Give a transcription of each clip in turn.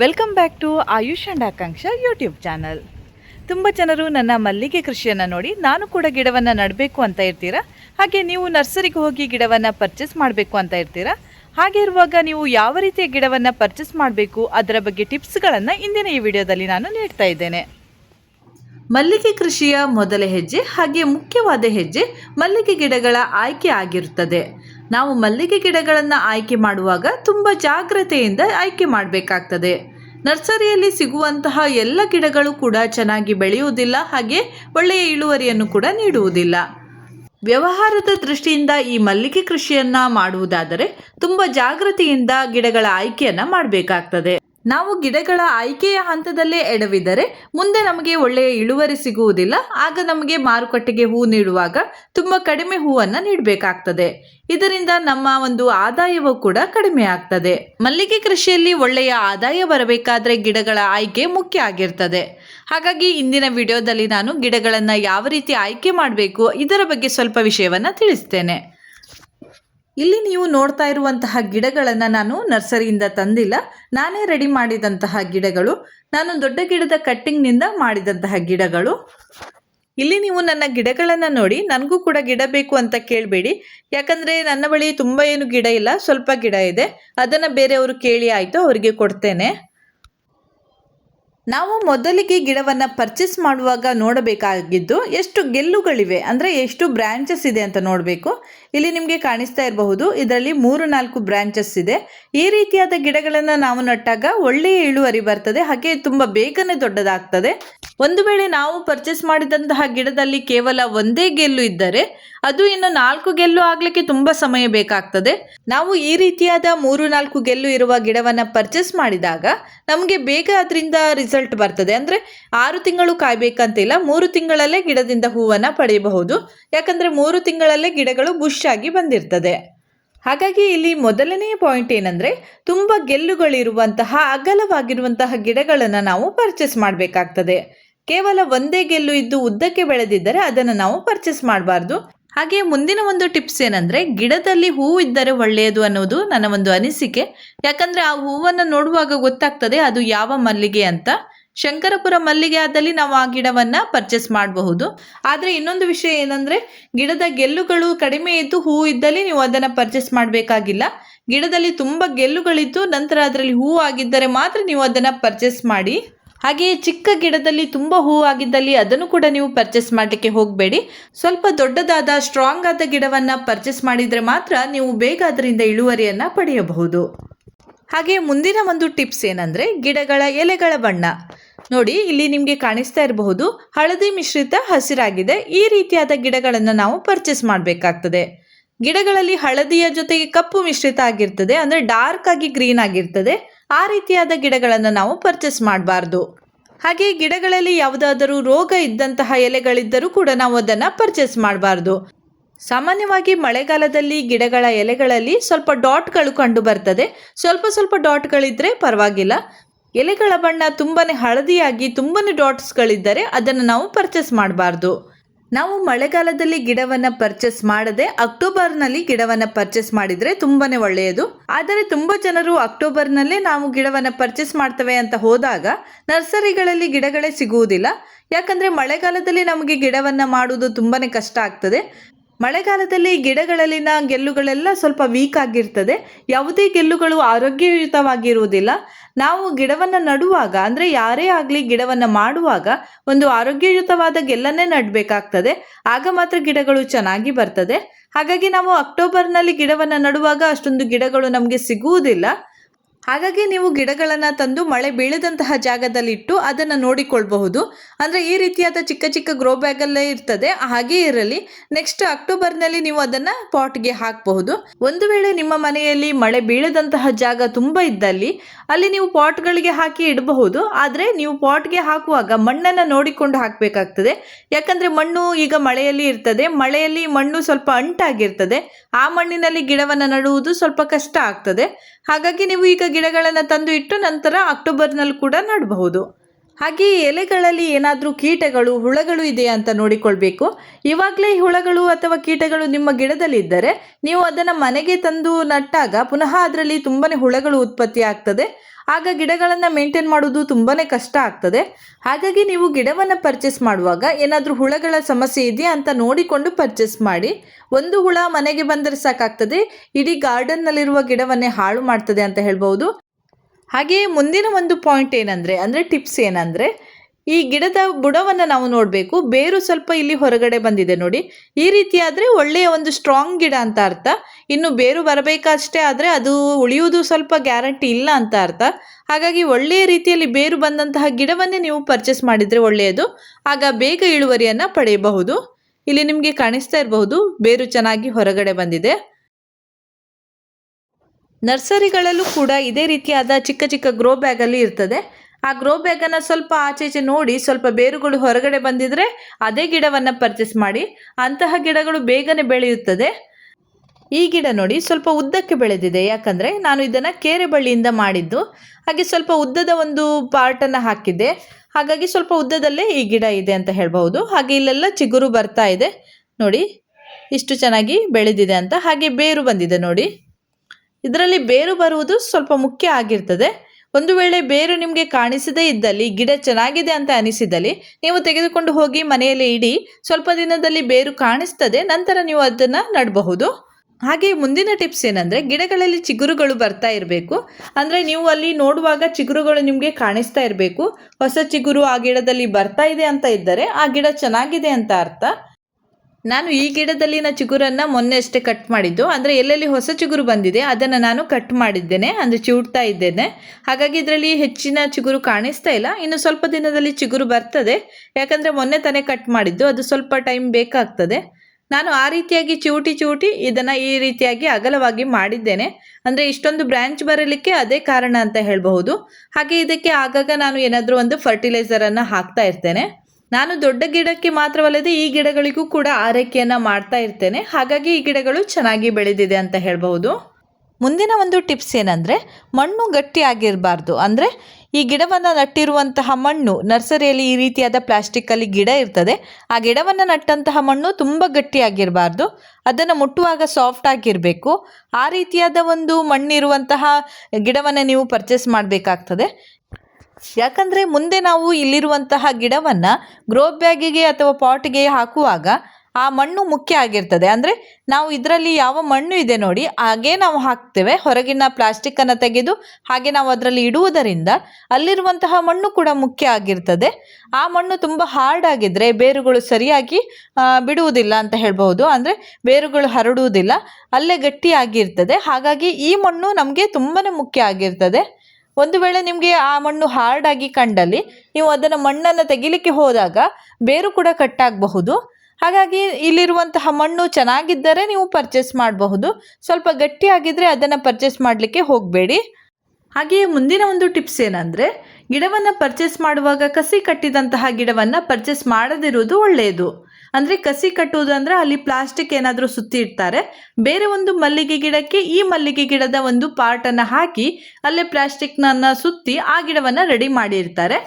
Welcome back to Ayush and Akanksha YouTube channel ತುಂಬ ಜನರು ನನ್ನ ಮಲ್ಲಿಗೆ ಕೃಷಿಯನ್ನು ನೋಡಿ ನಾನು ಕೂಡ ಗಿಡವನ್ನು ನಡಬೇಕು ಅಂತ ಇರ್ತೀರಾ? ಹಾಗೆ ನೀವು ನರ್ಸರಿಗೆ ಹೋಗಿ ಗಿಡವನ್ನು ಪರ್ಚೇಸ್ ಮಾಡಬೇಕು ಅಂತ ಇರ್ತೀರಾ? ಹಾಗೆ ಇರುವಾಗ ನೀವು ಯಾವ ರೀತಿಯ ಗಿಡವನ್ನು ಪರ್ಚೇಸ್ ಮಾಡಬೇಕು? ಅದರ ಬಗ್ಗೆ ಟಿಪ್ಸ್ಗಳನ್ನು ಇಂದಿನ ಈ ವಿಡಿಯೋದಲ್ಲಿ ನಾನು ನೀಡ್ತಾ ಇದ್ದೇನೆ. ಮಲ್ಲಿಗೆ ಕೃಷಿಯ ಮೊದಲ ಹೆಜ್ಜೆ ಹಾಗೆ ಮುಖ್ಯವಾದ ಹೆಜ್ಜೆ ಮಲ್ಲಿಗೆ ಗಿಡಗಳ ಆಯ್ಕೆ ಆಗಿರುತ್ತದೆ. ನಾವು ಮಲ್ಲಿಗೆ ಗಿಡಗಳನ್ನು ಆಯ್ಕೆ ಮಾಡುವಾಗ ತುಂಬ ಜಾಗ್ರತೆಯಿಂದ ಆಯ್ಕೆ ಮಾಡಬೇಕಾಗ್ತದೆ. ನರ್ಸರಿಯಲ್ಲಿ ಸಿಗುವಂತಹ ಎಲ್ಲ ಗಿಡಗಳು ಕೂಡ ಚೆನ್ನಾಗಿ ಬೆಳೆಯುವುದಿಲ್ಲ, ಹಾಗೆ ಒಳ್ಳೆಯ ಇಳುವರಿಯನ್ನು ಕೂಡ ನೀಡುವುದಿಲ್ಲ. ವ್ಯವಹಾರದ ದೃಷ್ಟಿಯಿಂದ ಈ ಮಲ್ಲಿಗೆ ಕೃಷಿಯನ್ನ ಮಾಡುವುದಾದರೆ ತುಂಬ ಜಾಗೃತಿಯಿಂದ ಗಿಡಗಳ ಆಯ್ಕೆಯನ್ನ ಮಾಡಬೇಕಾಗ್ತದೆ. ನಾವು ಗಿಡಗಳ ಆಯ್ಕೆಯ ಹಂತದಲ್ಲೇ ಎಡವಿದರೆ ಮುಂದೆ ನಮಗೆ ಒಳ್ಳೆಯ ಇಳುವರಿ ಸಿಗುವುದಿಲ್ಲ. ಆಗ ನಮಗೆ ಮಾರುಕಟ್ಟೆಗೆ ಹೂ ನೀಡುವಾಗ ತುಂಬ ಕಡಿಮೆ ಹೂವನ್ನು ನೀಡಬೇಕಾಗ್ತದೆ. ಇದರಿಂದ ನಮ್ಮ ಒಂದು ಆದಾಯವೂ ಕೂಡ ಕಡಿಮೆ ಆಗ್ತದೆ. ಮಲ್ಲಿಗೆ ಕೃಷಿಯಲ್ಲಿ ಒಳ್ಳೆಯ ಆದಾಯ ಬರಬೇಕಾದ್ರೆ ಗಿಡಗಳ ಆಯ್ಕೆ ಮುಖ್ಯ ಆಗಿರ್ತದೆ. ಹಾಗಾಗಿ ಇಂದಿನ ವಿಡಿಯೋದಲ್ಲಿ ನಾನು ಗಿಡಗಳನ್ನು ಯಾವ ರೀತಿ ಆಯ್ಕೆ ಮಾಡಬೇಕು ಇದರ ಬಗ್ಗೆ ಸ್ವಲ್ಪ ವಿಷಯವನ್ನು ತಿಳಿಸ್ತೇನೆ. ಇಲ್ಲಿ ನೀವು ನೋಡ್ತಾ ಇರುವಂತಹ ಗಿಡಗಳನ್ನು ನಾನು ನರ್ಸರಿಯಿಂದ ತಂದಿಲ್ಲ. ನಾನೇ ರೆಡಿ ಮಾಡಿದಂತಹ ಗಿಡಗಳು. ನಾನು ದೊಡ್ಡ ಗಿಡದ ಕಟ್ಟಿಂಗ್ನಿಂದ ಮಾಡಿದಂತಹ ಗಿಡಗಳು. ಇಲ್ಲಿ ನೀವು ನನ್ನ ಗಿಡಗಳನ್ನು ನೋಡಿ, ನನಗೂ ಕೂಡ ಗಿಡ ಬೇಕು ಅಂತ ಕೇಳಬೇಡಿ. ಯಾಕಂದರೆ ನನ್ನ ಬಳಿ ತುಂಬ ಏನು ಗಿಡ ಇಲ್ಲ, ಸ್ವಲ್ಪ ಗಿಡ ಇದೆ. ಅದನ್ನು ಬೇರೆಯವರು ಕೇಳಿ ಆಯಿತು, ಅವರಿಗೆ ಕೊಡ್ತೇನೆ. ನಾವು ಮೊದಲಿಗೆ ಗಿಡವನ್ನು ಪರ್ಚೇಸ್ ಮಾಡುವಾಗ ನೋಡಬೇಕಾಗಿದ್ದು, ಎಷ್ಟು ಗೆಲ್ಲುಗಳಿವೆ, ಅಂದರೆ ಎಷ್ಟು ಬ್ರ್ಯಾಂಚಸ್ ಇದೆ ಅಂತ ನೋಡಬೇಕು. ಇಲ್ಲಿ ನಿಮಗೆ ಕಾಣಿಸ್ತಾ ಇರಬಹುದು. ಇದರಲ್ಲಿ ಮೂರು, ನಾಲ್ಕು ಬ್ರಾಂಚಸ್ ಇದೆ. ಈ ರೀತಿಯಾದ ಗಿಡಗಳನ್ನು ನಾವು ನಟ್ಟಾಗ ಒಳ್ಳೆಯ ಇಳುವರಿ ಬರ್ತದೆ. ಹಾಗೆ ತುಂಬ ಬೇಗನೆ ದೊಡ್ಡದಾಗ್ತದೆ. ಒಂದು ವೇಳೆ ನಾವು ಪರ್ಚೇಸ್ ಮಾಡಿದಂತಹ ಗಿಡದಲ್ಲಿ ಕೇವಲ ಒಂದೇ ಗೆಲ್ಲು ಇದ್ದರೆ ಅದು ಇನ್ನು ನಾಲ್ಕು ಗೆಲ್ಲು ಆಗಲಿಕ್ಕೆ ತುಂಬಾ ಸಮಯ ಬೇಕಾಗ್ತದೆ. ನಾವು ಈ ರೀತಿಯಾದ ಮೂರು, ನಾಲ್ಕು ಗೆಲ್ಲು ಇರುವ ಗಿಡವನ್ನ ಪರ್ಚೇಸ್ ಮಾಡಿದಾಗ ನಮಗೆ ಬೇಗ ಅದರಿಂದ ರಿಸಲ್ಟ್ ಬರ್ತದೆ. ಅಂದ್ರೆ ಆರು ತಿಂಗಳು ಕಾಯಬೇಕಂತಿಲ್ಲ, ಮೂರು ತಿಂಗಳಲ್ಲೇ ಗಿಡದಿಂದ ಹೂವನ್ನ ಪಡೆಯಬಹುದು. ಯಾಕಂದ್ರೆ ಮೂರು ತಿಂಗಳಲ್ಲೇ ಗಿಡಗಳು ಬುಷ್ ಆಗಿ ಬಂದಿರ್ತದೆ. ಹಾಗಾಗಿ ಇಲ್ಲಿ ಮೊದಲನೆಯ ಪಾಯಿಂಟ್ ಏನಂದರೆ, ತುಂಬ ಗೆಲ್ಲುಗಳಿರುವಂತಹ, ಅಗಲವಾಗಿರುವಂತಹ ಗಿಡಗಳನ್ನು ನಾವು ಪರ್ಚೇಸ್ ಮಾಡಬೇಕಾಗ್ತದೆ. ಕೇವಲ ಒಂದೇ ಗೆಲ್ಲು ಇದ್ದು ಉದ್ದಕ್ಕೆ ಬೆಳೆದಿದ್ದರೆ ಅದನ್ನು ನಾವು ಪರ್ಚೇಸ್ ಮಾಡಬಾರ್ದು. ಹಾಗೆ ಮುಂದಿನ ಒಂದು ಟಿಪ್ಸ್ ಏನಂದರೆ, ಗಿಡದಲ್ಲಿ ಹೂವು ಇದ್ದರೆ ಒಳ್ಳೆಯದು ಅನ್ನೋದು ನನ್ನ ಒಂದು ಅನಿಸಿಕೆ. ಯಾಕಂದರೆ ಆ ಹೂವನ್ನು ನೋಡುವಾಗ ಗೊತ್ತಾಗ್ತದೆ ಅದು ಯಾವ ಮಲ್ಲಿಗೆ ಅಂತ. ಶಂಕರಪುರ ಮಲ್ಲಿಗೆ ಆದಲ್ಲಿ ನಾವು ಆ ಗಿಡವನ್ನು ಪರ್ಚೇಸ್ ಮಾಡಬಹುದು. ಆದರೆ ಇನ್ನೊಂದು ವಿಷಯ ಏನಂದರೆ, ಗಿಡದ ಗೆಲ್ಲುಗಳು ಕಡಿಮೆ ಇದ್ದು ಹೂವು ಇದ್ದಲ್ಲಿ ನೀವು ಅದನ್ನು ಪರ್ಚೇಸ್ ಮಾಡಬೇಕಾಗಿಲ್ಲ. ಗಿಡದಲ್ಲಿ ತುಂಬ ಗೆಲ್ಲುಗಳಿದ್ದು ನಂತರ ಅದರಲ್ಲಿ ಹೂವು ಆಗಿದ್ದರೆ ಮಾತ್ರ ನೀವು ಅದನ್ನು ಪರ್ಚೇಸ್ ಮಾಡಿ. ಹಾಗೆಯೇ ಚಿಕ್ಕ ಗಿಡದಲ್ಲಿ ತುಂಬ ಹೂ ಆಗಿದ್ದಲ್ಲಿ ಅದನ್ನು ಕೂಡ ನೀವು ಪರ್ಚೇಸ್ ಮಾಡಲಿಕ್ಕೆ ಹೋಗಬೇಡಿ. ಸ್ವಲ್ಪ ದೊಡ್ಡದಾದ ಸ್ಟ್ರಾಂಗ್ ಆದ ಗಿಡವನ್ನು ಪರ್ಚೇಸ್ ಮಾಡಿದರೆ ಮಾತ್ರ ನೀವು ಬೇಗ ಅದರಿಂದ ಇಳುವರಿಯನ್ನು ಪಡೆಯಬಹುದು. ಹಾಗೆ ಮುಂದಿನ ಒಂದು ಟಿಪ್ಸ್ ಏನಂದರೆ ಗಿಡಗಳ ಎಲೆಗಳ ಬಣ್ಣ. ನೋಡಿ, ಇಲ್ಲಿ ನಿಮಗೆ ಕಾಣಿಸ್ತಾ ಇರಬಹುದು, ಹಳದಿ ಮಿಶ್ರಿತ ಹಸಿರಾಗಿದೆ, ಈ ರೀತಿಯಾದ ಗಿಡಗಳನ್ನು ನಾವು ಪರ್ಚೇಸ್ ಮಾಡಬೇಕಾಗ್ತದೆ. ಗಿಡಗಳಲ್ಲಿ ಹಳದಿಯ ಜೊತೆಗೆ ಕಪ್ಪು ಮಿಶ್ರಿತ ಆಗಿರ್ತದೆ, ಅಂದರೆ ಡಾರ್ಕ್ ಆಗಿ ಗ್ರೀನ್ ಆಗಿರ್ತದೆ, ಆ ರೀತಿಯಾದ ಗಿಡಗಳನ್ನು ನಾವು ಪರ್ಚೇಸ್ ಮಾಡಬಾರ್ದು. ಹಾಗೆ ಗಿಡಗಳಲ್ಲಿ ಯಾವುದಾದರೂ ರೋಗ ಇದ್ದಂತಹ ಎಲೆಗಳಿದ್ದರೂ ಕೂಡ ನಾವು ಅದನ್ನು ಪರ್ಚೇಸ್ ಮಾಡಬಾರ್ದು. ಸಾಮಾನ್ಯವಾಗಿ ಮಳೆಗಾಲದಲ್ಲಿ ಗಿಡಗಳ ಎಲೆಗಳಲ್ಲಿ ಸ್ವಲ್ಪ ಡಾಟ್ಗಳು ಕಂಡು ಬರ್ತದೆ ಸ್ವಲ್ಪ ಸ್ವಲ್ಪ ಡಾಟ್ಗಳಿದ್ದರೆ ಪರವಾಗಿಲ್ಲ. ಎಲೆಗಳ ಬಣ್ಣ ತುಂಬಾ ಹಳದಿಯಾಗಿ ತುಂಬಾ ಡಾಟ್ಸ್ಗಳಿದ್ದರೆ ಅದನ್ನು ನಾವು ಪರ್ಚೇಸ್ ಮಾಡಬಾರ್ದು. ನಾವು ಮಳೆಗಾಲದಲ್ಲಿ ಗಿಡವನ್ನು ಪರ್ಚೇಸ್ ಮಾಡದೆ ಅಕ್ಟೋಬರ್ನಲ್ಲಿ ಗಿಡವನ್ನು ಪರ್ಚೇಸ್ ಮಾಡಿದರೆ ತುಂಬಾ ಒಳ್ಳೆಯದು. ಆದರೆ ತುಂಬ ಜನರು ಅಕ್ಟೋಬರ್ನಲ್ಲೇ ನಾವು ಗಿಡವನ್ನು ಪರ್ಚೇಸ್ ಮಾಡ್ತೇವೆ ಅಂತ ಹೋದಾಗ ನರ್ಸರಿಗಳಲ್ಲಿ ಗಿಡಗಳೇ ಸಿಗುವುದಿಲ್ಲ. ಯಾಕಂದರೆ ಮಳೆಗಾಲದಲ್ಲಿ ನಮಗೆ ಗಿಡವನ್ನು ಮಾಡುವುದು ತುಂಬಾ ಕಷ್ಟ ಆಗ್ತದೆ. ಮಳೆಗಾಲದಲ್ಲಿ ಗಿಡಗಳಲ್ಲಿನ ಗೆಲ್ಲುಗಳೆಲ್ಲ ಸ್ವಲ್ಪ ವೀಕ್ ಆಗಿರ್ತದೆ. ಯಾವುದೇ ಗೆಲ್ಲುಗಳು ಆರೋಗ್ಯಯುತವಾಗಿರುವುದಿಲ್ಲ. ನಾವು ಗಿಡವನ್ನು ನಡುವಾಗ, ಅಂದರೆ ಯಾರೇ ಆಗಲಿ ಗಿಡವನ್ನು ಮಾಡುವಾಗ ಒಂದು ಆರೋಗ್ಯಯುತವಾದ ಗೆಲ್ಲನ್ನೇ ನಡಬೇಕಾಗ್ತದೆ. ಆಗ ಮಾತ್ರ ಗಿಡಗಳು ಚೆನ್ನಾಗಿ ಬರ್ತದೆ. ಹಾಗಾಗಿ ನಾವು ಅಕ್ಟೋಬರ್ನಲ್ಲಿ ಗಿಡವನ್ನು ನಡುವಾಗ ಅಷ್ಟೊಂದು ಗಿಡಗಳು ನಮಗೆ ಸಿಗುವುದಿಲ್ಲ. ಹಾಗಾಗಿ ನೀವು ಗಿಡಗಳನ್ನು ತಂದು ಮಳೆ ಬೀಳದಂತಹ ಜಾಗದಲ್ಲಿ ಇಟ್ಟು ಅದನ್ನು ನೋಡಿಕೊಳ್ಬಹುದು. ಅಂದರೆ ಈ ರೀತಿಯಾದ ಚಿಕ್ಕ ಚಿಕ್ಕ ಗ್ರೋ ಬ್ಯಾಗಲ್ಲೇ ಇರ್ತದೆ. ಹಾಗೇ ಇರಲಿ. ನೆಕ್ಸ್ಟ್ ಅಕ್ಟೋಬರ್ನಲ್ಲಿ ನೀವು ಅದನ್ನು ಪಾಟ್ಗೆ ಹಾಕಬಹುದು. ಒಂದು ವೇಳೆ ನಿಮ್ಮ ಮನೆಯಲ್ಲಿ ಮಳೆ ಬೀಳದಂತಹ ಜಾಗ ತುಂಬ ಇದ್ದಲ್ಲಿ ಅಲ್ಲಿ ನೀವು ಪಾಟ್ಗಳಿಗೆ ಹಾಕಿ ಇಡಬಹುದು. ಆದರೆ ನೀವು ಪಾಟ್ಗೆ ಹಾಕುವಾಗ ಮಣ್ಣನ್ನು ನೋಡಿಕೊಂಡು ಹಾಕಬೇಕಾಗ್ತದೆ. ಯಾಕಂದರೆ ಮಣ್ಣು ಈಗ ಮಳೆಯಲ್ಲಿ ಇರ್ತದೆ. ಮಳೆಯಲ್ಲಿ ಮಣ್ಣು ಸ್ವಲ್ಪ ಅಂಟಾಗಿರ್ತದೆ. ಆ ಮಣ್ಣಿನಲ್ಲಿ ಗಿಡವನ್ನು ನಡುವುದು ಸ್ವಲ್ಪ ಕಷ್ಟ ಆಗ್ತದೆ. ಹಾಗಾಗಿ ನೀವು ಈಗ ಗಿಡಗಳನ್ನು ತಂದು ಇಟ್ಟು ನಂತರ ಅಕ್ಟೋಬರ್ನಲ್ಲಿ ಕೂಡ ನಡಬಹುದು. ಹಾಗೆ ಎಲೆಗಳಲ್ಲಿ ಏನಾದರೂ ಕೀಟಗಳು, ಹುಳಗಳು ಇದೆಯಾ ಅಂತ ನೋಡಿಕೊಳ್ಬೇಕು. ಇವಾಗಲೇ ಹುಳಗಳು ಅಥವಾ ಕೀಟಗಳು ನಿಮ್ಮ ಗಿಡದಲ್ಲಿ ಇದ್ದರೆ ನೀವು ಅದನ್ನು ಮನೆಗೆ ತಂದು ನಟ್ಟಾಗ ಪುನಃ ಅದರಲ್ಲಿ ತುಂಬಾ ಹುಳಗಳು ಉತ್ಪತ್ತಿ ಆಗ್ತದೆ. ಆಗ ಗಿಡಗಳನ್ನು ಮೇಂಟೈನ್ ಮಾಡೋದು ತುಂಬಾ ಕಷ್ಟ ಆಗ್ತದೆ. ಹಾಗಾಗಿ ನೀವು ಗಿಡವನ್ನು ಪರ್ಚೇಸ್ ಮಾಡುವಾಗ ಏನಾದರೂ ಹುಳಗಳ ಸಮಸ್ಯೆ ಇದೆಯಾ ಅಂತ ನೋಡಿಕೊಂಡು ಪರ್ಚೇಸ್ ಮಾಡಿ. ಒಂದು ಹುಳ ಮನೆಗೆ ಬಂದರೆ ಸಾಕಾಗ್ತದೆ, ಇಡೀ ಗಾರ್ಡನ್ನಲ್ಲಿರುವ ಗಿಡವನ್ನೇ ಹಾಳು ಮಾಡ್ತದೆ ಅಂತ ಹೇಳ್ಬೋದು ಹಾಗೆಯೇ ಮುಂದಿನ ಒಂದು ಪಾಯಿಂಟ್ ಏನಂದರೆ, ಅಂದರೆ ಟಿಪ್ಸ್ ಏನಂದರೆ ಈ ಗಿಡದ ಬುಡವನ್ನು ನಾವು ನೋಡಬೇಕು. ಬೇರು ಸ್ವಲ್ಪ ಇಲ್ಲಿ ಹೊರಗಡೆ ಬಂದಿದೆ ನೋಡಿ. ಈ ರೀತಿ ಒಳ್ಳೆಯ ಒಂದು ಸ್ಟ್ರಾಂಗ್ ಗಿಡ ಅಂತ ಅರ್ಥ. ಇನ್ನು ಬೇರು ಬರಬೇಕಷ್ಟೇ ಆದರೆ ಅದು ಉಳಿಯುವುದು ಸ್ವಲ್ಪ ಗ್ಯಾರಂಟಿ ಇಲ್ಲ ಅಂತ ಅರ್ಥ. ಹಾಗಾಗಿ ಒಳ್ಳೆಯ ರೀತಿಯಲ್ಲಿ ಬೇರು ಬಂದಂತಹ ಗಿಡವನ್ನೇ ನೀವು ಪರ್ಚೇಸ್ ಮಾಡಿದರೆ ಒಳ್ಳೆಯದು. ಆಗ ಬೇಗ ಇಳುವರಿಯನ್ನು ಪಡೆಯಬಹುದು. ಇಲ್ಲಿ ನಿಮಗೆ ಕಾಣಿಸ್ತಾ ಇರಬಹುದು, ಬೇರು ಚೆನ್ನಾಗಿ ಹೊರಗಡೆ ಬಂದಿದೆ. ನರ್ಸರಿಗಳಲ್ಲೂ ಕೂಡ ಇದೇ ರೀತಿಯಾದ ಚಿಕ್ಕ ಚಿಕ್ಕ ಗ್ರೋ ಬ್ಯಾಗಲ್ಲಿ ಇರ್ತದೆ. ಆ ಗ್ರೋ ಬ್ಯಾಗನ್ನು ಸ್ವಲ್ಪ ಆಚೆ ಈಚೆ ನೋಡಿ ಸ್ವಲ್ಪ ಬೇರುಗಳು ಹೊರಗಡೆ ಬಂದಿದ್ರೆ ಅದೇ ಗಿಡವನ್ನು ಪರ್ಚೇಸ್ ಮಾಡಿ. ಅಂತಹ ಗಿಡಗಳು ಬೇಗನೆ ಬೆಳೆಯುತ್ತದೆ. ಈ ಗಿಡ ನೋಡಿ ಸ್ವಲ್ಪ ಉದ್ದಕ್ಕೆ ಬೆಳೆದಿದೆ. ಯಾಕಂದರೆ ನಾನು ಇದನ್ನು ಕೇರೆ ಬಳ್ಳಿಯಿಂದ ಮಾಡಿದ್ದು. ಹಾಗೆ ಸ್ವಲ್ಪ ಉದ್ದದ ಒಂದು ಪಾರ್ಟನ್ನು ಹಾಕಿದ್ದೆ. ಹಾಗಾಗಿ ಸ್ವಲ್ಪ ಉದ್ದದಲ್ಲೇ ಈ ಗಿಡ ಇದೆ ಅಂತ ಹೇಳ್ಬಹುದು. ಹಾಗೆ ಇಲ್ಲೆಲ್ಲ ಚಿಗುರು ಬರ್ತಾ ಇದೆ. ನೋಡಿ, ಇಷ್ಟು ಚೆನ್ನಾಗಿ ಬೆಳೆದಿದೆ ಅಂತ. ಹಾಗೆ ಬೇರು ಬಂದಿದೆ ನೋಡಿ. ಇದರಲ್ಲಿ ಬೇರು ಬರುವುದು ಸ್ವಲ್ಪ ಮುಖ್ಯ ಆಗಿರ್ತದೆ. ಒಂದು ವೇಳೆ ಬೇರು ನಿಮಗೆ ಕಾಣಿಸದೇ ಇದ್ದಲ್ಲಿ ಗಿಡ ಚೆನ್ನಾಗಿದೆ ಅಂತ ಅನಿಸಿದಲ್ಲಿ ನೀವು ತೆಗೆದುಕೊಂಡು ಹೋಗಿ ಮನೆಯಲ್ಲಿ ಇಡಿ, ಸ್ವಲ್ಪ ದಿನದಲ್ಲಿ ಬೇರು ಕಾಣಿಸ್ತದೆ, ನಂತರ ನೀವು ಅದನ್ನು ನಡಬಹುದು. ಹಾಗೆ ಮುಂದಿನ ಟಿಪ್ಸ್ ಏನಂದರೆ, ಗಿಡಗಳಲ್ಲಿ ಚಿಗುರುಗಳು ಬರ್ತಾ ಇರಬೇಕು. ಅಂದರೆ ನೀವು ಅಲ್ಲಿ ನೋಡುವಾಗ ಚಿಗುರುಗಳು ನಿಮಗೆ ಕಾಣಿಸ್ತಾ ಇರಬೇಕು. ಹೊಸ ಚಿಗುರು ಆ ಗಿಡದಲ್ಲಿ ಬರ್ತಾ ಇದೆ ಅಂತ ಇದ್ದರೆ ಆ ಗಿಡ ಚೆನ್ನಾಗಿದೆ ಅಂತ ಅರ್ಥ. ನಾನು ಈ ಗಿಡದಲ್ಲಿನ ಚಿಗುರನ್ನು ಮೊನ್ನೆ ಅಷ್ಟೇ ಕಟ್ ಮಾಡಿದ್ದು. ಅಂದರೆ ಎಲ್ಲೆಲ್ಲಿ ಹೊಸ ಚಿಗುರು ಬಂದಿದೆ, ಅದನ್ನು ನಾನು ಕಟ್ ಮಾಡಿದ್ದೇನೆ, ಅಂದರೆ ಚಿವುಡ್ತಾ ಇದ್ದೇನೆ. ಹಾಗಾಗಿ ಇದರಲ್ಲಿ ಹೆಚ್ಚಿನ ಚಿಗುರು ಕಾಣಿಸ್ತಾ ಇಲ್ಲ. ಇನ್ನು ಸ್ವಲ್ಪ ದಿನದಲ್ಲಿ ಚಿಗುರು ಬರ್ತದೆ. ಯಾಕಂದರೆ ಮೊನ್ನೆ ತಾನೇ ಕಟ್ ಮಾಡಿದ್ದು, ಅದು ಸ್ವಲ್ಪ ಟೈಮ್ ಬೇಕಾಗ್ತದೆ. ನಾನು ಆ ರೀತಿಯಾಗಿ ಚಿವುಟಿ ಚಿವುಟಿ ಇದನ್ನು ಈ ರೀತಿಯಾಗಿ ಅಗಲವಾಗಿ ಮಾಡಿದ್ದೇನೆ. ಅಂದರೆ ಇಷ್ಟೊಂದು ಬ್ರ್ಯಾಂಚ್ ಬರಲಿಕ್ಕೆ ಅದೇ ಕಾರಣ ಅಂತ ಹೇಳಬಹುದು. ಹಾಗೆ ಇದಕ್ಕೆ ಆಗಾಗ ನಾನು ಏನಾದರೂ ಒಂದು ಫರ್ಟಿಲೈಸರನ್ನು ಹಾಕ್ತಾ ಇರ್ತೇನೆ. ನಾನು ದೊಡ್ಡ ಗಿಡಕ್ಕೆ ಮಾತ್ರವಲ್ಲದೆ ಈ ಗಿಡಗಳಿಗೂ ಕೂಡ ಆರೈಕೆಯನ್ನು ಮಾಡ್ತಾ ಇರ್ತೇನೆ. ಹಾಗಾಗಿ ಈ ಗಿಡಗಳು ಚೆನ್ನಾಗಿ ಬೆಳೆದಿದೆ ಅಂತ ಹೇಳಬಹುದು. ಮುಂದಿನ ಒಂದು ಟಿಪ್ಸ್ ಏನಂದರೆ, ಮಣ್ಣು ಗಟ್ಟಿಯಾಗಿರಬಾರ್ದು ಅಂದರೆ ಈ ಗಿಡವನ್ನು ನಟ್ಟಿರುವಂತಹ ಮಣ್ಣು ನರ್ಸರಿಯಲ್ಲಿ ಈ ರೀತಿಯಾದ ಪ್ಲಾಸ್ಟಿಕ್ಕಲ್ಲಿ ಗಿಡ ಇರ್ತದೆ. ಆ ಗಿಡವನ್ನು ನಟ್ಟಂತಹ ಮಣ್ಣು ತುಂಬ ಗಟ್ಟಿಯಾಗಿರಬಾರ್ದು ಅದನ್ನು ಮುಟ್ಟುವಾಗ ಸಾಫ್ಟ್ ಆಗಿರಬೇಕು. ಆ ರೀತಿಯಾದ ಒಂದು ಮಣ್ಣಿರುವಂತಹ ಗಿಡವನ್ನು ನೀವು ಪರ್ಚೇಸ್ ಮಾಡಬೇಕಾಗ್ತದೆ. ಯಾಕಂದರೆ ಮುಂದೆ ನಾವು ಇಲ್ಲಿರುವಂತಹ ಗಿಡವನ್ನು ಗ್ರೋ ಬ್ಯಾಗಿಗೆ ಅಥವಾ ಪಾಟ್ಗೆ ಹಾಕುವಾಗ ಆ ಮಣ್ಣು ಮುಖ್ಯ ಆಗಿರ್ತದೆ. ಅಂದರೆ ನಾವು ಇದರಲ್ಲಿ ಯಾವ ಮಣ್ಣು ಇದೆ ನೋಡಿ, ಹಾಗೆ ನಾವು ಹಾಕ್ತೇವೆ. ಹೊರಗಿನ ಪ್ಲಾಸ್ಟಿಕ್ಕನ್ನು ತೆಗೆದು ಹಾಗೆ ನಾವು ಅದರಲ್ಲಿ ಇಡುವುದರಿಂದ ಅಲ್ಲಿರುವಂತಹ ಮಣ್ಣು ಕೂಡ ಮುಖ್ಯ ಆಗಿರ್ತದೆ. ಆ ಮಣ್ಣು ತುಂಬ ಹಾರ್ಡ್ ಆಗಿದ್ದರೆ ಬೇರುಗಳು ಸರಿಯಾಗಿ ಬಿಡುವುದಿಲ್ಲ ಅಂತ ಹೇಳ್ಬೋದು ಅಂದರೆ ಬೇರುಗಳು ಹರಡುವುದಿಲ್ಲ, ಅಲ್ಲೇ ಗಟ್ಟಿಯಾಗಿರ್ತದೆ. ಹಾಗಾಗಿ ಈ ಮಣ್ಣು ನಮಗೆ ತುಂಬಾ ಮುಖ್ಯ ಆಗಿರ್ತದೆ. ಒಂದು ವೇಳೆ ನಿಮಗೆ ಆ ಮಣ್ಣು ಹಾರ್ಡ್ ಆಗಿ ಕಂಡಲ್ಲಿ ನೀವು ಅದನ್ನು ಮಣ್ಣನ್ನು ತೆಗಿಲಿಕ್ಕೆ ಹೋದಾಗ ಬೇರು ಕೂಡ ಕಟ್ಟಾಗಬಹುದು ಹಾಗಾಗಿ ಇಲ್ಲಿರುವಂತಹ ಮಣ್ಣು ಚೆನ್ನಾಗಿದ್ದರೆ ನೀವು ಪರ್ಚೇಸ್ ಮಾಡಬಹುದು. ಸ್ವಲ್ಪ ಗಟ್ಟಿಯಾಗಿದ್ದರೆ ಅದನ್ನು ಪರ್ಚೇಸ್ ಮಾಡಲಿಕ್ಕೆ ಹೋಗಬೇಡಿ. ಹಾಗೆಯೇ ಮುಂದಿನ ಒಂದು ಟಿಪ್ಸ್ ಏನಂದರೆ, ಗಿಡವನ್ನು ಪರ್ಚೇಸ್ ಮಾಡುವಾಗ ಕಸಿ ಕಟ್ಟಿದಂತಹ ಗಿಡವನ್ನು ಪರ್ಚೇಸ್ ಮಾಡದಿರುವುದು ಒಳ್ಳೆಯದು ಅಂದರೆ ಕಸಿ ಕಟ್ಟುವುದು ಅಂದರೆ ಅಲ್ಲಿ ಪ್ಲಾಸ್ಟಿಕ್ ಏನಾದರೂ ಸುತ್ತಿ ಇಡ್ತಾರೆ. ಬೇರೆ ಒಂದು ಮಲ್ಲಿಗೆ ಗಿಡಕ್ಕೆ ಈ ಮಲ್ಲಿಗೆ ಗಿಡದ ಒಂದು ಪಾರ್ಟನ್ನು ಹಾಕಿ ಅಲ್ಲೇ ಪ್ಲಾಸ್ಟಿಕ್ನನ್ನು ಸುತ್ತಿ ಆ ಗಿಡವನ್ನು ರೆಡಿ ಮಾಡಿರ್ತಾರೆ.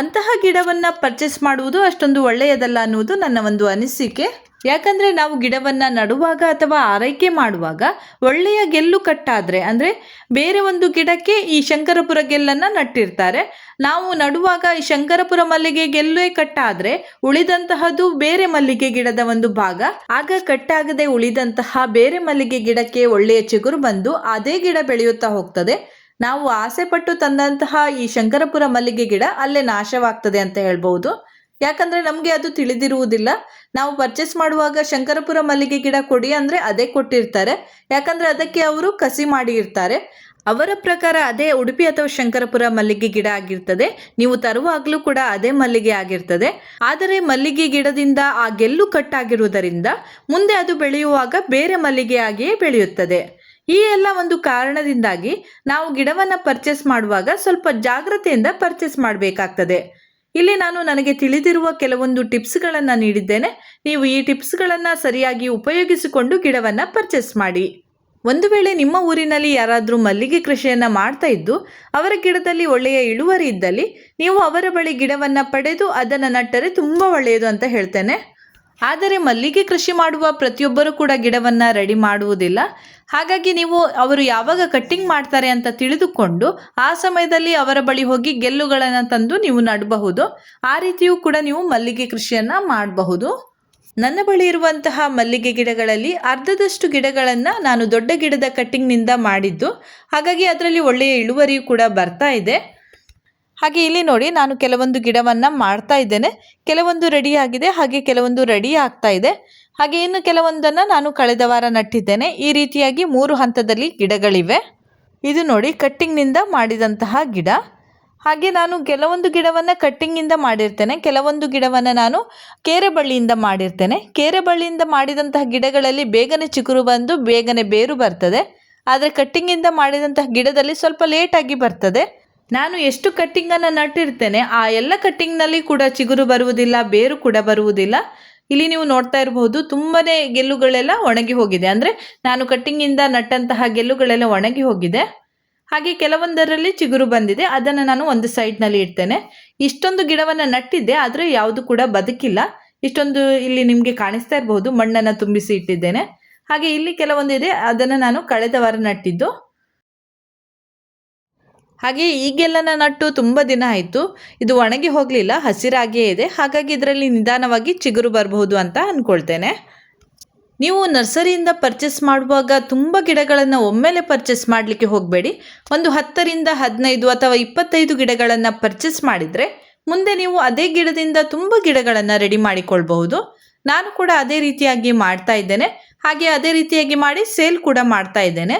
ಅಂತಹ ಗಿಡವನ್ನು ಪರ್ಚೇಸ್ ಮಾಡುವುದು ಅಷ್ಟೊಂದು ಒಳ್ಳೆಯದಲ್ಲ ಅನ್ನುವುದು ನನ್ನ ಒಂದು ಅನಿಸಿಕೆ. ಯಾಕಂದರೆ ನಾವು ಗಿಡವನ್ನು ನಡುವಾಗ ಅಥವಾ ಆರೈಕೆ ಮಾಡುವಾಗ ಒಳ್ಳೆಯ ಗೆಲ್ಲು ಕಟ್ಟಾದರೆ, ಅಂದರೆ ಬೇರೆ ಒಂದು ಗಿಡಕ್ಕೆ ಈ ಶಂಕರಪುರ ಗೆಲ್ಲನ್ನು ನಟ್ಟಿರ್ತಾರೆ. ನಾವು ನಡುವಾಗ ಈ ಶಂಕರಪುರ ಮಲ್ಲಿಗೆ ಗೆಲ್ಲೇ ಕಟ್ಟಾದರೆ ಉಳಿದಂತಹದ್ದು ಬೇರೆ ಮಲ್ಲಿಗೆ ಗಿಡದ ಒಂದು ಭಾಗ. ಆಗ ಕಟ್ಟಾಗದೆ ಉಳಿದಂತಹ ಬೇರೆ ಮಲ್ಲಿಗೆ ಗಿಡಕ್ಕೆ ಒಳ್ಳೆಯ ಚಿಗುರು ಬಂದು ಅದೇ ಗಿಡ ಬೆಳೆಯುತ್ತಾ ಹೋಗ್ತದೆ. ನಾವು ಆಸೆ ಪಟ್ಟು ತಂದಂತಹ ಈ ಶಂಕರಪುರ ಮಲ್ಲಿಗೆ ಗಿಡ ಅಲ್ಲೇ ನಾಶವಾಗ್ತದೆ ಅಂತ ಹೇಳ್ಬೋದು ಯಾಕಂದ್ರೆ ನಮಗೆ ಅದು ತಿಳಿದಿರುವುದಿಲ್ಲ. ನಾವು ಪರ್ಚೇಸ್ ಮಾಡುವಾಗ ಶಂಕರಪುರ ಮಲ್ಲಿಗೆ ಗಿಡ ಕೊಡಿ ಅಂದರೆ ಅದೇ ಕೊಟ್ಟಿರ್ತಾರೆ. ಯಾಕಂದ್ರೆ ಅದಕ್ಕೆ ಅವರು ಕಸಿ ಮಾಡಿ ಇರ್ತಾರೆ ಅವರ ಪ್ರಕಾರ ಅದೇ ಉಡುಪಿ ಅಥವಾ ಶಂಕರಪುರ ಮಲ್ಲಿಗೆ ಗಿಡ ಆಗಿರ್ತದೆ. ನೀವು ತರುವಾಗಲೂ ಕೂಡ ಅದೇ ಮಲ್ಲಿಗೆ ಆಗಿರ್ತದೆ. ಆದರೆ ಮಲ್ಲಿಗೆ ಗಿಡದಿಂದ ಆ ಗೆಲ್ಲು ಕಟ್ಟಾಗಿರುವುದರಿಂದ ಮುಂದೆ ಅದು ಬೆಳೆಯುವಾಗ ಬೇರೆ ಮಲ್ಲಿಗೆಯಾಗಿಯೇ ಬೆಳೆಯುತ್ತದೆ. ಈ ಎಲ್ಲ ಒಂದು ಕಾರಣದಿಂದಾಗಿ ನಾವು ಗಿಡವನ್ನು ಪರ್ಚೇಸ್ ಮಾಡುವಾಗ ಸ್ವಲ್ಪ ಜಾಗ್ರತೆಯಿಂದ ಪರ್ಚೇಸ್ ಮಾಡಬೇಕಾಗ್ತದೆ. ಇಲ್ಲಿ ನಾನು ನನಗೆ ತಿಳಿದಿರುವ ಕೆಲವೊಂದು ಟಿಪ್ಸ್ಗಳನ್ನು ನೀಡಿದ್ದೇನೆ. ನೀವು ಈ ಟಿಪ್ಸ್ಗಳನ್ನು ಸರಿಯಾಗಿ ಉಪಯೋಗಿಸಿಕೊಂಡು ಗಿಡವನ್ನು ಪರ್ಚೇಸ್ ಮಾಡಿ. ಒಂದು ವೇಳೆ ನಿಮ್ಮ ಊರಿನಲ್ಲಿ ಯಾರಾದರೂ ಮಲ್ಲಿಗೆ ಕೃಷಿಯನ್ನು ಮಾಡ್ತಾ ಇದ್ದು, ಅವರ ಗಿಡದಲ್ಲಿ ಒಳ್ಳೆಯ ಇಳುವರಿ ಇದ್ದಲ್ಲಿ, ನೀವು ಅವರ ಬಳಿ ಗಿಡವನ್ನು ಪಡೆದು ಅದನ್ನು ನಟ್ಟರೆ ತುಂಬ ಒಳ್ಳೆಯದು ಅಂತ ಹೇಳ್ತೇನೆ. ಆದರೆ ಮಲ್ಲಿಗೆ ಕೃಷಿ ಮಾಡುವ ಪ್ರತಿಯೊಬ್ಬರು ಕೂಡ ಗಿಡವನ್ನು ರೆಡಿ ಮಾಡುವುದಿಲ್ಲ. ಹಾಗಾಗಿ ನೀವು ಅವರು ಯಾವಾಗ ಕಟ್ಟಿಂಗ್ ಮಾಡ್ತಾರೆ ಅಂತ ತಿಳಿದುಕೊಂಡು ಆ ಸಮಯದಲ್ಲಿ ಅವರ ಬಳಿ ಹೋಗಿ ಗೆಲ್ಲುಗಳನ್ನು ತಂದು ನೀವು ನಡಬಹುದು. ಆ ರೀತಿಯೂ ಕೂಡ ನೀವು ಮಲ್ಲಿಗೆ ಕೃಷಿಯನ್ನು ಮಾಡಬಹುದು. ನನ್ನ ಬಳಿ ಇರುವಂತಹ ಮಲ್ಲಿಗೆ ಗಿಡಗಳಲ್ಲಿ ಅರ್ಧದಷ್ಟು ಗಿಡಗಳನ್ನು ನಾನು ದೊಡ್ಡ ಗಿಡದ ಕಟ್ಟಿಂಗ್ನಿಂದ ಮಾಡಿದ್ದು. ಹಾಗಾಗಿ ಅದರಲ್ಲಿ ಒಳ್ಳೆಯ ಇಳುವರಿಯೂ ಕೂಡ ಬರ್ತಾ ಇದೆ. ಹಾಗೆ ಇಲ್ಲಿ ನೋಡಿ ನಾನು ಕೆಲವೊಂದು ಗಿಡವನ್ನು ಮಾಡ್ತಾ ಇದ್ದೇನೆ. ಕೆಲವೊಂದು ರೆಡಿ ಆಗಿದೆ, ಹಾಗೆ ಕೆಲವೊಂದು ರೆಡಿ ಆಗ್ತಾ ಇದೆ. ಹಾಗೆ ಇನ್ನು ಕೆಲವೊಂದನ್ನು ನಾನು ಕಳೆದ ವಾರ ನಟ್ಟಿದ್ದೇನೆ. ಈ ರೀತಿಯಾಗಿ ಮೂರು ಹಂತದಲ್ಲಿ ಗಿಡಗಳಿವೆ. ಇದು ನೋಡಿ ಕಟ್ಟಿಂಗ್ನಿಂದ ಮಾಡಿದಂತಹ ಗಿಡ. ಹಾಗೆ ನಾನು ಕೆಲವೊಂದು ಗಿಡವನ್ನು ಕಟ್ಟಿಂಗಿಂದ ಮಾಡಿರ್ತೇನೆ. ಕೆಲವೊಂದು ಗಿಡವನ್ನು ನಾನು ಕೇರೆ ಬಳ್ಳಿಯಿಂದ ಮಾಡಿರ್ತೇನೆ. ಕೇರೆ ಬಳ್ಳಿಯಿಂದ ಮಾಡಿದಂತಹ ಗಿಡಗಳಲ್ಲಿ ಬೇಗನೆ ಚಿಗುರು ಬಂದು ಬೇಗನೆ ಬೇರು ಬರ್ತದೆ. ಆದರೆ ಕಟ್ಟಿಂಗಿಂದ ಮಾಡಿದಂತಹ ಗಿಡದಲ್ಲಿ ಸ್ವಲ್ಪ ಲೇಟಾಗಿ ಬರ್ತದೆ. ನಾನು ಎಷ್ಟು ಕಟ್ಟಿಂಗನ್ನು ನಟ್ಟಿರ್ತೇನೆ, ಆ ಎಲ್ಲ ಕಟ್ಟಿಂಗ್ನಲ್ಲಿ ಕೂಡ ಚಿಗುರು ಬರುವುದಿಲ್ಲ, ಬೇರು ಕೂಡ ಬರುವುದಿಲ್ಲ. ಇಲ್ಲಿ ನೀವು ನೋಡ್ತಾ ಇರಬಹುದು, ತುಂಬನೇ ಗೆಲ್ಲುಗಳೆಲ್ಲ ಒಣಗಿ ಹೋಗಿದೆ. ಅಂದರೆ ನಾನು ಕಟ್ಟಿಂಗಿಂದ ನಟ್ಟಂತಹ ಗೆಲ್ಲುಗಳೆಲ್ಲ ಒಣಗಿ ಹೋಗಿದೆ. ಹಾಗೆ ಕೆಲವೊಂದರಲ್ಲಿ ಚಿಗುರು ಬಂದಿದೆ. ಅದನ್ನು ನಾನು ಒಂದು ಸೈಡ್ನಲ್ಲಿ ಇಡ್ತೇನೆ. ಇಷ್ಟೊಂದು ಗಿಡವನ್ನು ನಟ್ಟಿದ್ದೆ, ಆದರೆ ಯಾವುದು ಕೂಡ ಬದುಕಿಲ್ಲ. ಇಷ್ಟೊಂದು ಇಲ್ಲಿ ನಿಮಗೆ ಕಾಣಿಸ್ತಾ ಇರಬಹುದು, ಮಣ್ಣನ್ನು ತುಂಬಿಸಿ ಇಟ್ಟಿದ್ದೇನೆ. ಹಾಗೆ ಇಲ್ಲಿ ಕೆಲವೊಂದಿದೆ, ಅದನ್ನು ನಾನು ಕಳೆದ ವಾರ ನಟ್ಟಿದ್ದು. ಹಾಗೆ ಈಗೆಲ್ಲನ ನಟ್ಟು ತುಂಬ ದಿನ ಆಯಿತು. ಇದು ಒಣಗಿ ಹೋಗಲಿಲ್ಲ, ಹಸಿರಾಗಿಯೇ ಇದೆ. ಹಾಗಾಗಿ ಇದರಲ್ಲಿ ನಿಧಾನವಾಗಿ ಚಿಗುರು ಬರಬಹುದು ಅಂತ ಅಂದ್ಕೊಳ್ತೇನೆ ನೀವು ನರ್ಸರಿಯಿಂದ ಪರ್ಚೇಸ್ ಮಾಡುವಾಗ ತುಂಬ ಗಿಡಗಳನ್ನು ಒಮ್ಮೆಲೆ ಪರ್ಚೇಸ್ ಮಾಡಲಿಕ್ಕೆ ಹೋಗಬೇಡಿ. ಒಂದು ಹತ್ತರಿಂದ ಹದಿನೈದು ಅಥವಾ ಇಪ್ಪತ್ತೈದು ಗಿಡಗಳನ್ನು ಪರ್ಚೇಸ್ ಮಾಡಿದರೆ ಮುಂದೆ ನೀವು ಅದೇ ಗಿಡದಿಂದ ತುಂಬ ಗಿಡಗಳನ್ನು ರೆಡಿ ಮಾಡಿಕೊಳ್ಬಹುದು. ನಾನು ಕೂಡ ಅದೇ ರೀತಿಯಾಗಿ ಮಾಡ್ತಾ ಇದ್ದೇನೆ. ಹಾಗೆ ಅದೇ ರೀತಿಯಾಗಿ ಮಾಡಿ ಸೇಲ್ ಕೂಡ ಮಾಡ್ತಾ ಇದ್ದೇನೆ.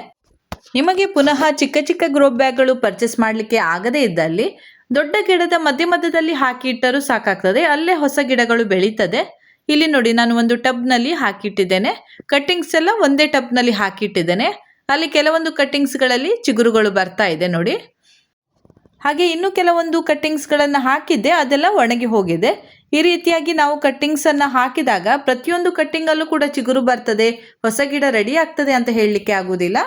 ನಿಮಗೆ ಪುನಃ ಚಿಕ್ಕ ಚಿಕ್ಕ ಗ್ರೋ ಬ್ಯಾಗ್ಗಳು ಪರ್ಚೇಸ್ ಮಾಡಲಿಕ್ಕೆ ಆಗದೇ ಇದ್ದಲ್ಲಿ, ದೊಡ್ಡ ಗಿಡದ ಮಧ್ಯ ಮಧ್ಯದಲ್ಲಿ ಹಾಕಿ ಇಟ್ಟರೂ ಸಾಕಾಗ್ತದೆ, ಅಲ್ಲೇ ಹೊಸ ಗಿಡಗಳು ಬೆಳೀತದೆ. ಇಲ್ಲಿ ನೋಡಿ, ನಾನು ಒಂದು ಟಬ್ನಲ್ಲಿ ಹಾಕಿಟ್ಟಿದ್ದೇನೆ. ಕಟ್ಟಿಂಗ್ಸ್ ಎಲ್ಲ ಒಂದೇ ಟಬ್ನಲ್ಲಿ ಹಾಕಿಟ್ಟಿದ್ದೇನೆ. ಅಲ್ಲಿ ಕೆಲವೊಂದು ಕಟ್ಟಿಂಗ್ಸ್ಗಳಲ್ಲಿ ಚಿಗುರುಗಳು ಬರ್ತಾ ಇದೆ ನೋಡಿ. ಹಾಗೆ ಇನ್ನು ಕೆಲವೊಂದು ಕಟ್ಟಿಂಗ್ಸ್ಗಳನ್ನು ಹಾಕಿದ್ದೆ, ಅದೆಲ್ಲ ಒಣಗಿ ಹೋಗಿದೆ. ಈ ರೀತಿಯಾಗಿ ನಾವು ಕಟ್ಟಿಂಗ್ಸನ್ನು ಹಾಕಿದಾಗ ಪ್ರತಿಯೊಂದು ಕಟ್ಟಿಂಗಲ್ಲೂ ಕೂಡ ಚಿಗುರು ಬರ್ತದೆ, ಹೊಸ ಗಿಡ ರೆಡಿ ಆಗ್ತದೆ ಅಂತ ಹೇಳಲಿಕ್ಕೆ ಆಗುವುದಿಲ್ಲ.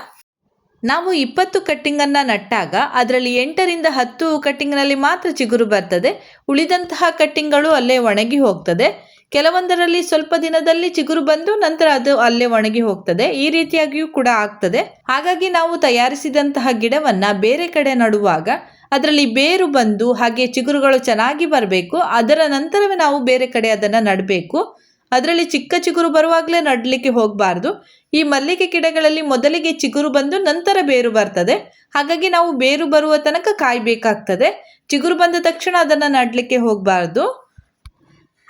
ನಾವು ಇಪ್ಪತ್ತು ಕಟ್ಟಿಂಗನ್ನು ನಟ್ಟಾಗ ಅದರಲ್ಲಿ ಎಂಟರಿಂದ ಹತ್ತು ಕಟ್ಟಿಂಗ್ನಲ್ಲಿ ಮಾತ್ರ ಚಿಗುರು ಬರ್ತದೆ. ಉಳಿದಂತಹ ಕಟ್ಟಿಂಗ್ಗಳು ಅಲ್ಲೇ ಒಣಗಿ ಹೋಗ್ತದೆ. ಕೆಲವೊಂದರಲ್ಲಿ ಸ್ವಲ್ಪ ದಿನದಲ್ಲಿ ಚಿಗುರು ಬಂದು ನಂತರ ಅದು ಅಲ್ಲೇ ಒಣಗಿ ಹೋಗ್ತದೆ. ಈ ರೀತಿಯಾಗಿಯೂ ಕೂಡ ಆಗ್ತದೆ. ಹಾಗಾಗಿ ನಾವು ತಯಾರಿಸಿದಂತಹ ಗಿಡವನ್ನ ಬೇರೆ ಕಡೆ ನಡುವಾಗ ಅದರಲ್ಲಿ ಬೇರು ಬಂದು ಹಾಗೆ ಚಿಗುರುಗಳು ಚೆನ್ನಾಗಿ ಬರಬೇಕು. ಅದರ ನಂತರವೇ ನಾವು ಬೇರೆ ಕಡೆ ಅದನ್ನು ನಡಬೇಕು. ಅದರಲ್ಲಿ ಚಿಕ್ಕ ಚಿಗುರು ಬರುವಾಗಲೇ ನಡಲಿಕ್ಕೆ ಹೋಗಬಾರ್ದು. ಈ ಮಲ್ಲಿಗೆ ಗಿಡಗಳಲ್ಲಿ ಮೊದಲಿಗೆ ಚಿಗುರು ಬಂದು ನಂತರ ಬೇರು ಬರ್ತದೆ. ಹಾಗಾಗಿ ನಾವು ಬೇರು ಬರುವ ತನಕ ಕಾಯಬೇಕಾಗ್ತದೆ. ಚಿಗುರು ಬಂದ ತಕ್ಷಣ ಅದನ್ನು ನಡಲಿಕ್ಕೆ ಹೋಗಬಾರ್ದು.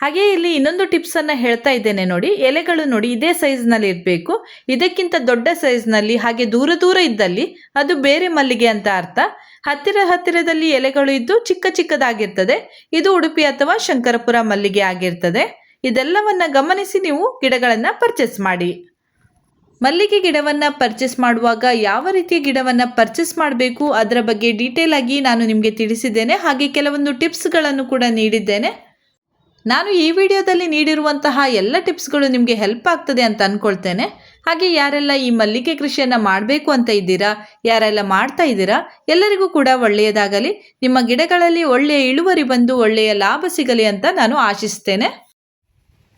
ಹಾಗೆ ಇಲ್ಲಿ ಇನ್ನೊಂದು ಟಿಪ್ಸನ್ನು ಹೇಳ್ತಾ ಇದ್ದೇನೆ ನೋಡಿ. ಎಲೆಗಳು ನೋಡಿ, ಇದೇ ಸೈಜ್ನಲ್ಲಿ ಇರಬೇಕು. ಇದಕ್ಕಿಂತ ದೊಡ್ಡ ಸೈಜ್ನಲ್ಲಿ ಹಾಗೆ ದೂರ ದೂರ ಇದ್ದಲ್ಲಿ, ಅದು ಬೇರೆ ಮಲ್ಲಿಗೆ ಅಂತ ಅರ್ಥ. ಹತ್ತಿರ ಹತ್ತಿರದಲ್ಲಿ ಎಲೆಗಳು ಇದ್ದು ಚಿಕ್ಕ ಚಿಕ್ಕದಾಗಿರ್ತದೆ. ಇದು ಉಡುಪಿ ಅಥವಾ ಶಂಕರಪುರ ಮಲ್ಲಿಗೆ ಆಗಿರ್ತದೆ. ಇದೆಲ್ಲವನ್ನ ಗಮನಿಸಿ ನೀವು ಗಿಡಗಳನ್ನು ಪರ್ಚೇಸ್ ಮಾಡಿ. ಮಲ್ಲಿಗೆ ಗಿಡವನ್ನು ಪರ್ಚೇಸ್ ಮಾಡುವಾಗ ಯಾವ ರೀತಿಯ ಗಿಡವನ್ನು ಪರ್ಚೇಸ್ ಮಾಡಬೇಕು ಅದರ ಬಗ್ಗೆ ಡೀಟೇಲ್ ಆಗಿ ನಾನು ನಿಮಗೆ ತಿಳಿಸಿದ್ದೇನೆ. ಹಾಗೆ ಕೆಲವೊಂದು ಟಿಪ್ಸ್ಗಳನ್ನು ಕೂಡ ನೀಡಿದ್ದೇನೆ. ನಾನು ಈ ವಿಡಿಯೋದಲ್ಲಿ ನೀಡಿರುವಂತಹ ಎಲ್ಲ ಟಿಪ್ಸ್ಗಳು ನಿಮಗೆ ಹೆಲ್ಪ್ ಆಗ್ತದೆ ಅಂತ ಅಂದ್ಕೊಳ್ತೇನೆ ಹಾಗೆ ಯಾರೆಲ್ಲ ಈ ಮಲ್ಲಿಗೆ ಕೃಷಿಯನ್ನು ಮಾಡಬೇಕು ಅಂತ ಇದ್ದೀರಾ, ಯಾರೆಲ್ಲ ಮಾಡ್ತಾ ಇದ್ದೀರಾ, ಎಲ್ಲರಿಗೂ ಕೂಡ ಒಳ್ಳೆಯದಾಗಲಿ. ನಿಮ್ಮ ಗಿಡಗಳಲ್ಲಿ ಒಳ್ಳೆಯ ಇಳುವರಿ ಬಂದು ಒಳ್ಳೆಯ ಲಾಭ ಸಿಗಲಿ ಅಂತ ನಾನು ಆಶಿಸ್ತೇನೆ.